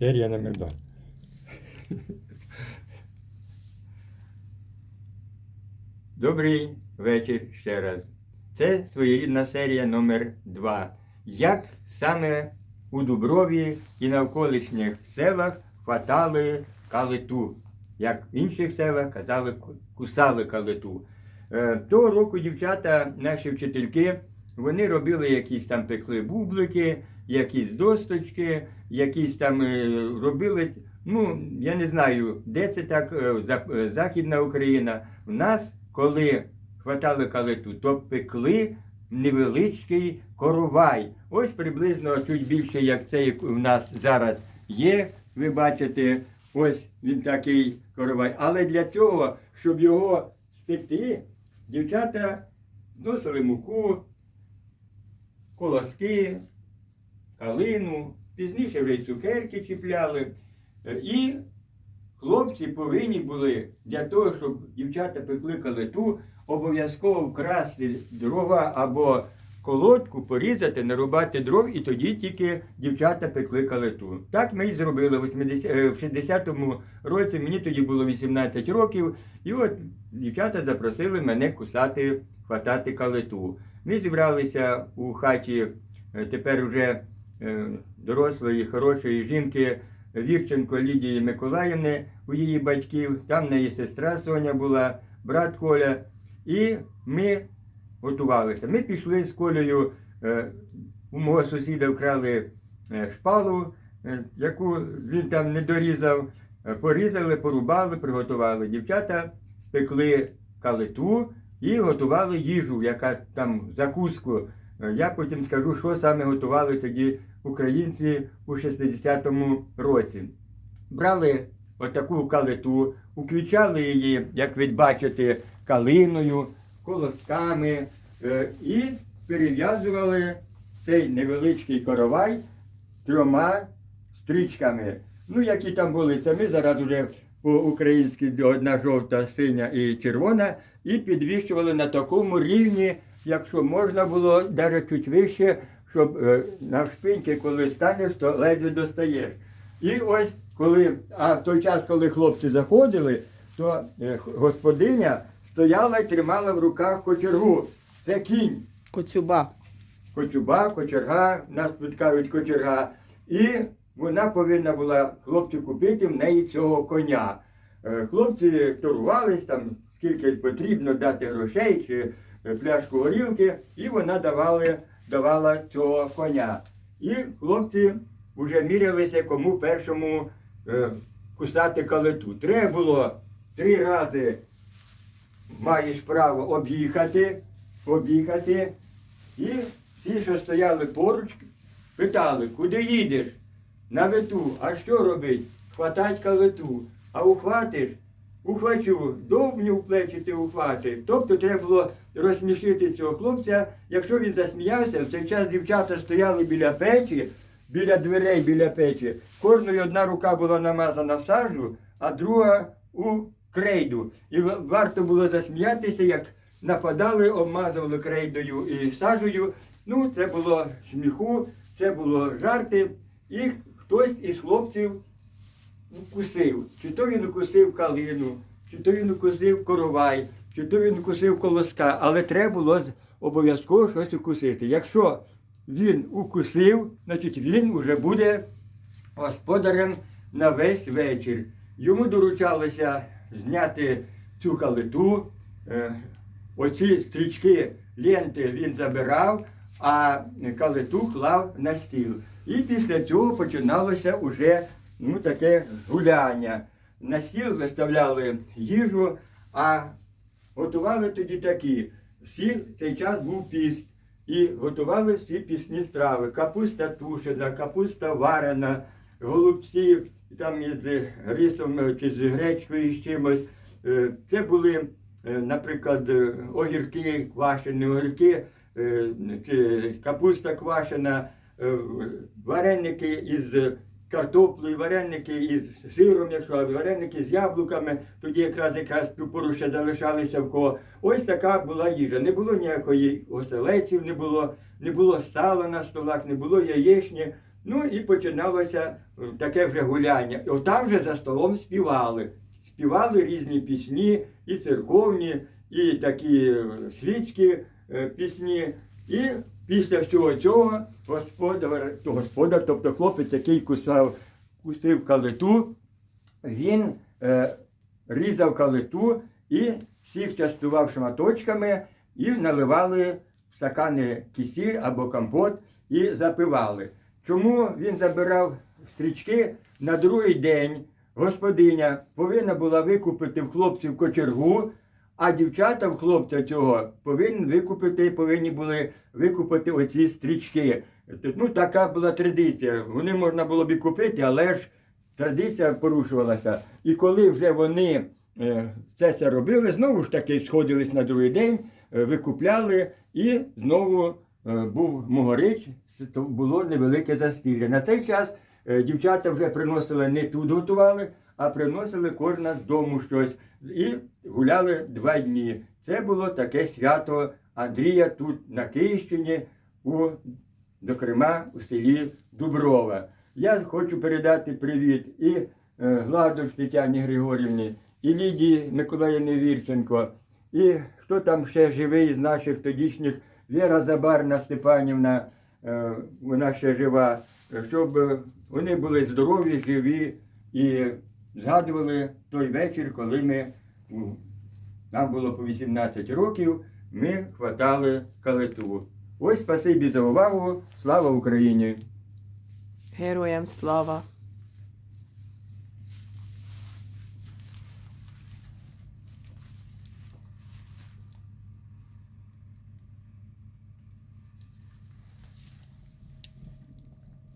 Серія номер 2. Добрий вечір ще раз. Це своєрідна серія номер 2 Як саме у Дуброві і навколишніх селах хватали калиту. Як в інших селах казали, кусали калиту. Е, Того року дівчата, наші вчительки, вони робили якісь там пекли бублики, якісь досточки, якісь там е, робили. Ну, я не знаю, де це так, е, е, Західна Україна. В нас, коли хватали калиту, то пекли невеличкий коровай. Ось приблизно чуть більше, як це як у нас зараз є. Ви бачите, ось він такий коровай. Але для цього, щоб його спекти, дівчата носили муку, колоски, калину, пізніше вже й цукерки чіпляли. Е, І хлопці повинні були для того, щоб дівчата пекли калиту, обов'язково вкрасти дрова або колодку, порізати, нарубати дров, і тоді тільки дівчата пекли калиту. Так ми і зробили в 80, е, 60-му році. Мені тоді було 18 років, і от дівчата запросили мене кусати, хватати калиту. Ми зібралися у хаті е, тепер вже е, дорослої, хорошої жінки Вірченко Лідії Миколаївни у її батьків. Там в неї сестра Соня була, брат Коля. І ми готувалися. Ми пішли з Колею, е, у мого сусіда вкрали шпалу, яку він там не дорізав. Порізали, порубали, приготували. Дівчата спекли калиту і готували їжу, яка там закуску. Е, Я потім скажу, що саме готували тоді українці у 60-му році. Брали отаку калиту, включали її, як ви бачите, калиною, колосками е, і перев'язували цей невеличкий коровай трьома стрічками. Ну, які там були, це ми зараз вже по-українськи одна жовта, синя і червона, і підвищували на такому рівні, якщо можна було, навіть чуть вище, щоб е, на шпиньки, коли станеш, то ледве достаєш. І ось коли, а в той час, коли хлопці заходили, то е, господиня стояла і тримала в руках кочергу. Це кінь. Коцюба. Кочуба, кочерга, нас тут кажуть кочерга. І вона повинна була хлопцю купити в неї цього коня. Е, Хлопці торгувались там, скільки потрібно дати грошей чи е, пляшку горілки, і вона давали, давала цього коня. І хлопці вже мірялися, кому першому е, кусати калиту. Треба було три рази маєш право об'їхати, об'їхати. І всі, що стояли поруч, питали, куди їдеш? На вету, а що робить? Хватать калиту. А ухватиш? Ухвачу, довбню в плечі ти ухватиш. Тобто треба було розсмішити цього хлопця. Якщо він засміявся, в цей час дівчата стояли біля печі, біля дверей, біля печі. Кожної одна рука була намазана в сажу, а друга у крейду. І варто було засміятися, як нападали, обмазували крейдою і сажею. Ну, це було сміху, це було жарти. І хтось із хлопців укусив. Чи то він укусив калину, чи то він укусив коровай, чи то він укусив колоска, але треба було обов'язково щось укусити. Якщо він укусив, значить він вже буде господарем на весь вечір. Йому доручалося зняти цю калиту, е, оці стрічки ленти він забирав, а калиту клав на стіл. І після цього починалося уже ну, таке гуляння. На стіл виставляли їжу, а готували тоді такі. Всі цей час був піст. І готували всі пісні страви. Капуста тушена, капуста варена, голубці там із рисом чи з гречкою з чимось. Е, Це були, е, наприклад, огірки квашені, огірки, е, капуста квашена, вареники із картоплею, вареники із сиром, якщо вареники з яблуками, тоді якраз якраз ту пору ще залишалися в кого. Ось така була їжа. Не було ніякої оселеців, не було, не було сала на столах, не було яєчні. Ну і починалося е, таке вже гуляння. І отам вже за столом співали. Співали різні пісні, і церковні, і такі е, світські е, пісні. І після всього цього господар, господар, тобто хлопець, який кусав, кусив калиту, він е, різав калиту і всіх частував шматочками і наливали в стакани кисіль або компот і запивали. Чому він забирав стрічки на другий день? Господиня повинна була викупити в хлопців кочергу, а дівчата в хлопця цього повинні викупити, повинні були викупити оці стрічки. Ну, така була традиція. Вони можна було б і купити, але ж традиція порушувалася. І коли вже вони е, це все робили, знову ж таки сходились на другий день, е, викупляли і знову е, був могорич, було невелике застілля. На цей час дівчата вже приносили не тут готували, а приносили кожна з дому щось. І гуляли два дні. Це було таке свято Андрія тут на Київщині, у, до Крима у селі Дуброва. Я хочу передати привіт і е, Гладуш Тетяні Григорівні, і Лідії Миколаївні Вірченко, і хто там ще живий з наших тодішніх, Віра Забарна Степанівна, е, вона ще жива, щоб вони були здорові, живі і згадували той вечір, коли ми, нам було по 18 років, ми хватали калиту. Ось спасибі за увагу. Слава Україні! Героям слава!